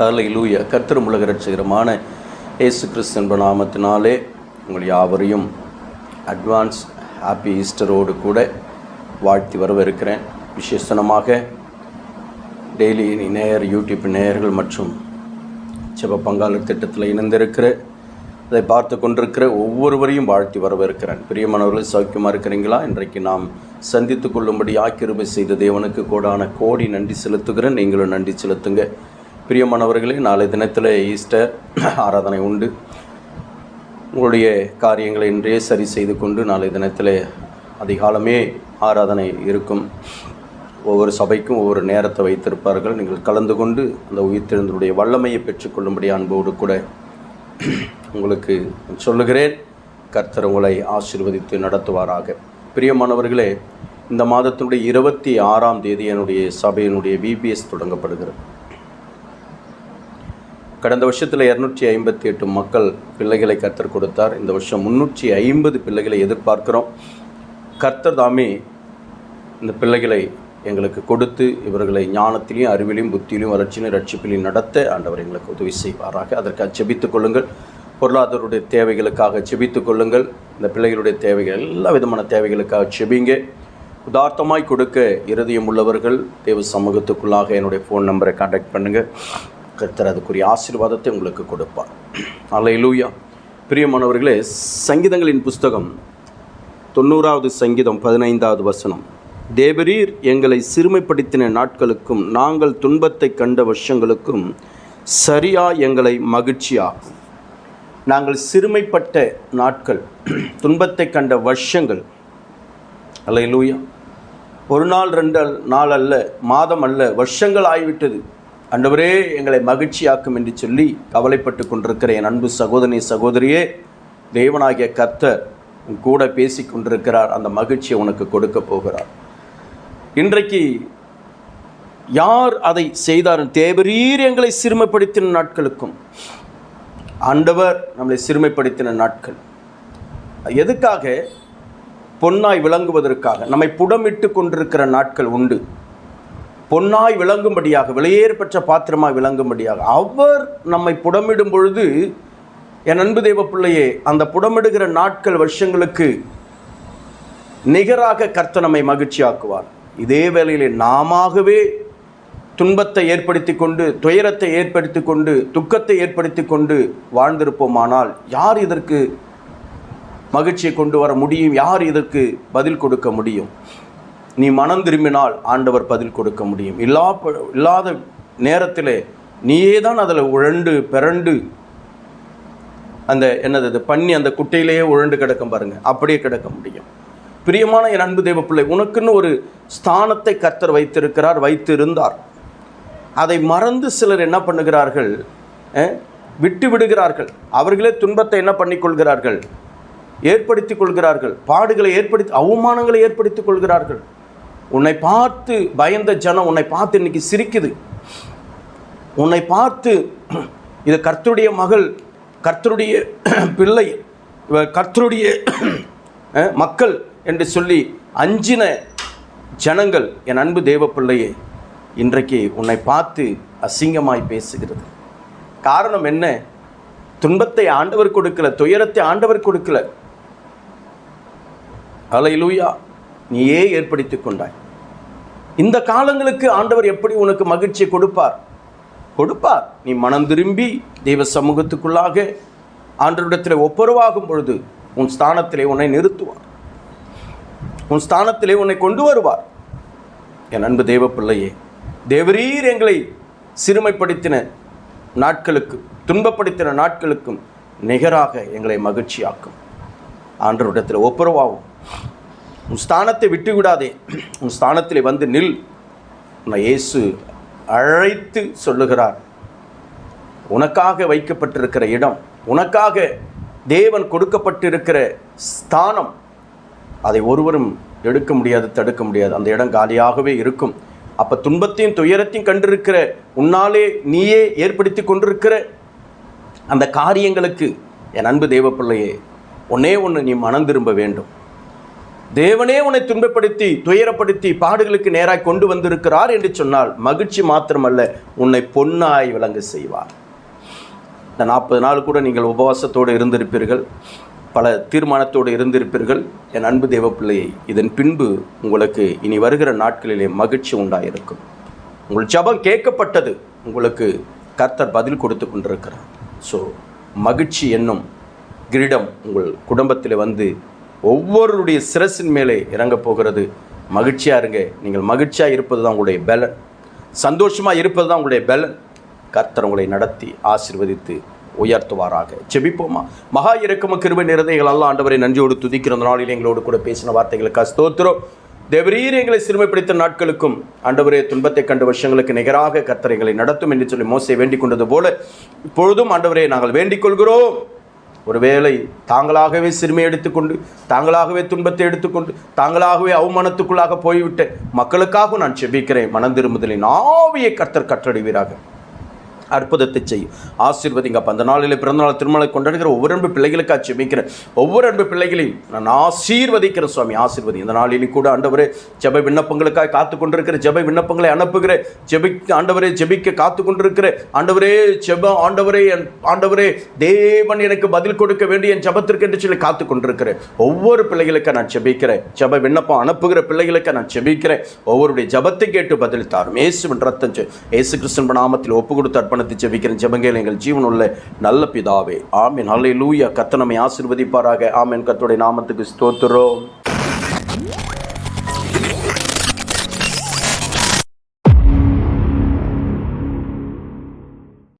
ஹalleluya கர்த்தரும் உலக ரட்சகரமான ஏசு கிறிஸ்து என்ப நாமத்தினாலே உங்கள் யாவரையும் அட்வான்ஸ் ஹாப்பி ஈஸ்டரோடு கூட வாழ்த்தி வரவிருக்கிறேன் விசேஷனமாக டெய்லி நேயர் யூடியூப் நேயர்கள் மற்றும் செப பங்காளர் திட்டத்தில் இணைந்திருக்கிற அதை பார்த்து கொண்டிருக்கிற ஒவ்வொருவரையும் வாழ்த்தி வரவேற்கிறேன். பிரியமானவர்களை சௌக்கியமாக இருக்கிறீங்களா? இன்றைக்கு நாம் சந்தித்து கொள்ளும்படி ஆக்கிரமை செய்த தேவனுக்கு கோடான கோடி நன்றி செலுத்துகிறேன். நீங்களும் நன்றி செலுத்துங்க. பிரியமானவர்களே நாளை தினத்தில் ஈஸ்டர் ஆராதனை உண்டு. உங்களுடைய காரியங்களை இன்றே சரி செய்து கொண்டு நாளை தினத்தில் அதிகாலமே ஆராதனை இருக்கும். ஒவ்வொரு சபைக்கும் ஒவ்வொரு நேரத்தை வைத்திருப்பார்கள். நீங்கள் கலந்து கொண்டு அந்த உயிர்த்தெழுந்தருடைய வல்லமையை பெற்றுக்கொள்ளும்படி அன்போடு கூட உங்களுக்கு சொல்லுகிறேன். கர்த்தர் உங்களை ஆசீர்வதித்து நடத்துவாராக. பிரியமானவர்களே இந்த மாதத்தினுடைய இருபத்தி ஆறாம் தேதி என்னுடைய சபையினுடைய பிபிஎஸ் தொடங்கப்படுகிறது. கடந்த வருஷத்தில் இரநூற்றி ஐம்பத்தி எட்டு மக்கள் பிள்ளைகளை கர்த்தர் கொடுத்தார். இந்த வருஷம் முந்நூற்றி ஐம்பது பிள்ளைகளை எதிர்பார்க்கிறோம். கர்த்தர் தாமே இந்த பிள்ளைகளை எங்களுக்கு கொடுத்து இவர்களை ஞானத்திலையும் அறிவிலையும் புத்தியிலையும் வளர்ச்சியிலும் ரட்சிப்பிலையும் நடத்த ஆண்டவர் எங்களுக்கு உதவி செய்வாராக. அதற்காக செபித்துக் கொள்ளுங்கள். பொருளாதாரருடைய தேவைகளுக்காக செபித்துக் கொள்ளுங்கள். இந்த பிள்ளைகளுடைய தேவைகள் எல்லா விதமான தேவைகளுக்காக செபிங்க. உதார்த்தமாய் கொடுக்க இருதயம் உள்ளவர்கள் தேவ சமூகத்துக்குள்ளாக என்னுடைய ஃபோன் நம்பரை காண்டாக்ட் பண்ணுங்கள் கர்த்தர் அதுக்குரிய ஆசீர்வாதத்தை உங்களுக்கு கொடுப்பார். அல்லேலூயா பிரியமானவர்களே சங்கீதங்களின் புஸ்தகம் தொண்ணூறாவது சங்கீதம் பதினைந்தாவது வசனம். தேவரீர் எங்களை சிறுமைப்படுத்தின நாட்களுக்கும் நாங்கள் துன்பத்தை கண்ட வருஷங்களுக்கும் சரியா எங்களை மகிழ்ச்சியாகும் நாங்கள் சிறுமைப்பட்ட நாட்கள் துன்பத்தை கண்ட வருஷங்கள். அல்லேலூயா ஒரு நாள் ரெண்டு நாள் அல்ல மாதம் அல்ல வருஷங்கள் ஆகிவிட்டது. ஆண்டவரே எங்களை மகிழ்ச்சியாக்கும் என்று சொல்லி கவலைப்பட்டு கொண்டிருக்கிற என் அன்பு சகோதரி சகோதரியே தேவனாகிய கர்த்தர் உன் கூட பேசி கொண்டிருக்கிறார். அந்த மகிழ்ச்சியை உனக்கு கொடுக்க போகிறார். இன்றைக்கு யார் அதை செய்தார்? தேவரீர் எங்களை சிறுமைப்படுத்தின நாட்களுக்கும் ஆண்டவர் நம்மளை சிறுமைப்படுத்தின நாட்கள். எதுக்காக பொன்னாய் விளங்குவதற்காக? நம்மை புடமிட்டு கொண்டிருக்கிற நாட்கள் உண்டு. பொன்னாய் விளங்கும்படியாக விலையேறு பெற்ற பாத்திரமாய் விளங்கும்படியாக அவர் நம்மை புடமிடும் பொழுது என் அன்பு தேவ பிள்ளையே அந்த புடமிடுகிற நாட்கள் வருஷங்களுக்கு நிகராக கர்த்தனமை நம்மை மகிழ்ச்சியாக்குவார். இதே வேளையிலே நாமாகவே துன்பத்தை ஏற்படுத்தி கொண்டு துயரத்தை ஏற்படுத்தி கொண்டு துக்கத்தை ஏற்படுத்தி கொண்டு வாழ்ந்திருப்போமானால் யார் இதற்கு மகிழ்ச்சியை கொண்டு வர முடியும்? யார் இதற்கு பதில் கொடுக்க முடியும்? நீ மனம் திரும்பினால் ஆண்டவர் பதில் கொடுக்க முடியும். இல்லா இல்லாத நேரத்தில் நீயே தான் அதில் உழண்டு பிறண்டு அந்த என்னது அது பண்ணி அந்த குட்டையிலேயே உழண்டு கிடக்கும் பாருங்கள் அப்படியே கிடக்க முடியும். பிரியமான என் அன்பு தேவ பிள்ளை உனக்குன்னு ஒரு ஸ்தானத்தை கர்த்தர் வைத்திருக்கிறார் வைத்திருந்தார். அதை மறந்து சிலர் என்ன பண்ணுகிறார்கள் விட்டு விடுகிறார்கள். அவர்களே துன்பத்தை என்ன பண்ணிக்கொள்கிறார்கள் ஏற்படுத்திக் கொள்கிறார்கள். பாடுகளை ஏற்படுத்தி அவமானங்களை ஏற்படுத்திக் கொள்கிறார்கள். உன்னை பார்த்து பயந்த ஜனம் உன்னை பார்த்து இன்னைக்கு சிரிக்குது. உன்னை பார்த்து இது கர்த்தருடைய மகள் கர்த்தருடைய பிள்ளை கர்த்தருடைய மக்கள் என்று சொல்லி அஞ்சின ஜனங்கள் என் அன்பு தேவ பிள்ளையே இன்றைக்கு உன்னை பார்த்து அசிங்கமாய் பேசுகிறது. காரணம் என்ன? துன்பத்தை ஆண்டவர் கொடுக்கல துயரத்தை ஆண்டவர் கொடுக்கல. அலையிலூயா நீயே ஏற்படுத்தி கொண்டாய். இந்த காலங்களுக்கு ஆண்டவர் எப்படி உனக்கு மகிழ்ச்சியை கொடுப்பார்? கொடுப்பார். நீ மனம் திரும்பி தெய்வ சமூகத்துக்குள்ளாக ஆண்டவரிடத்தில் ஒப்புரவாகும் பொழுது உன் ஸ்தானத்திலே உன்னை நிறுத்துவார். உன் ஸ்தானத்திலே உன்னை கொண்டு வருவார். என் அன்பு தெய்வ பிள்ளையே தேவரீர் எங்களை சிறுமைப்படுத்தின நாட்களுக்கு துன்பப்படுத்தின நாட்களுக்கும் நிகராக எங்களை மகிழ்ச்சியாக்கும். ஆண்டவரிடத்தில் ஒப்புரவாகும். உன் ஸ்தானத்தை விட்டு விடாதே உன் ஸ்தானத்தில் வந்து நில். உன்னை இயேசு அழைத்து சொல்லுகிறார். உனக்காக வைக்கப்பட்டிருக்கிற இடம் உனக்காக தேவன் கொடுக்கப்பட்டிருக்கிற ஸ்தானம் அதை ஒருவரும் எடுக்க முடியாது தடுக்க முடியாது. அந்த இடம் காலியாகவே இருக்கும். அப்போ துன்பத்தையும் துயரத்தையும் கண்டிருக்கிற உன்னாலே நீயே ஏற்படுத்தி கொண்டிருக்கிற அந்த காரியங்களுக்கு என் அன்பு தேவப்பிள்ளையே ஒன்னே ஒன்று நீ மனம் திரும்ப வேண்டும். தேவனே உன்னை துன்பப்படுத்தி துயரப்படுத்தி பாடுகளுக்கு நேராக கொண்டு வந்திருக்கிறார் என்று சொன்னால் மகிழ்ச்சி மாத்திரமல்ல உன்னை பொன்னாய் விளங்க செய்வார். இந்த நாற்பது நாள் கூட நீங்கள் உபவாசத்தோடு இருந்திருப்பீர்கள் பல தீர்மானத்தோடு இருந்திருப்பீர்கள். என் அன்பு தேவ பிள்ளையை இதன் பின்பு உங்களுக்கு இனி வருகிற நாட்களிலே மகிழ்ச்சி உண்டாயிருக்கும். உங்கள் ஜபம் கேட்கப்பட்டது உங்களுக்கு கர்த்தர் பதில் கொடுத்து கொண்டிருக்கிறார். ஸோ மகிழ்ச்சி என்னும் கிரீடம் உங்கள் குடும்பத்தில் வந்து ஒவ்வொருடைய சிரசின் மேலே இறங்கப் போகிறது. மகிழ்ச்சியாக இருங்க. நீங்கள் மகிழ்ச்சியாக இருப்பது தான் உங்களுடைய பலன். சந்தோஷமாக இருப்பது தான் உங்களுடைய பலன். கர்த்தர் உங்களை நடத்தி ஆசிர்வதித்து உயர்த்துவாராக. செபிப்போமா மகா இறக்கம கிருபை நிறதைகள் ஆண்டவரை நன்றியோடு துதிக்கிற அந்த நாளில் எங்களோடு கூட பேசின வார்த்தைகளுக்கு ஸ்தோத்திரம். தேவரீர் எங்களை சிறுமைப்படுத்த நாட்களுக்கும் ஆண்டவரே துன்பத்தை கண்ட வருஷங்களுக்கு நிகராக கர்த்தரைகளை நடத்தும் என்று சொல்லி மோசை வேண்டிக் கொண்டது போல இப்பொழுதும் ஆண்டவரே நாங்கள் வேண்டிக் கொள்கிறோம். ஒருவேளை தாங்களாகவே சிறுமை எடுத்துக்கொண்டு தாங்களாகவே துன்பத்தை எடுத்துக்கொண்டு தாங்களாகவே அவமானத்துக்குள்ளாக போய்விட்ட மக்களுக்காக நான் செபிக்கிறேன். மனம் திரும்புதலின் ஆவியை கர்த்தர் கற்றடைவீராக. அற்புதத்தை செய்யும். ஆசீர்வதிங்க அப்போ அந்த நாளில் பிறந்தநாள் திருமலை கொண்டாடுகிற ஒவ்வொரு அன்பு பிள்ளைகளுக்காக செபிக்கிறேன் ஒவ்வொரு அன்பு பிள்ளைகளையும் நான் ஆசீர்வதிக்கிறேன் சுவாமி ஆசீர்வதி. இந்த நாளிலும் கூட ஆண்டவரே ஜெப விண்ணப்பங்களுக்காக காத்து கொண்டிருக்கிற ஜெப விண்ணப்பங்களை அனுப்புகிற ஜெபி ஆண்டவரே ஜெபிக்க காத்து கொண்டிருக்கிற ஆண்டவரே ஜெப ஆண்டவரே என் ஆண்டவரே தேவன் எனக்கு பதில் கொடுக்க வேண்டிய என் ஜபத்திற்கு என்று சொல்லி காத்து கொண்டிருக்கிறேன். ஒவ்வொரு பிள்ளைகளுக்கு நான் ஜெபிக்கிறேன். ஜெப விண்ணப்பம் அனுப்புகிற பிள்ளைகளுக்கு நான் ஜெபிக்கிறேன். ஒவ்வொருடைய ஜெபத்தை கேட்டு பதில் தாரும். இயேசுவின் ரத்தம் ஏசு கிறிஸ்தன் நாமத்தில் ஒப்பு கொடுத்து நிறுவனத்தை ஜெபிக்கிறேன். ஜெபங்கள் எங்கள் ஜீவனுள்ள நல்ல பிதாவே. ஆமீன். அல்லேலூயா லூயா கத்தனமை ஆசிர்வதிப்பாராக. ஆமீன். கத்துடைய நாமத்துக்கு ஸ்தோத்திரம்.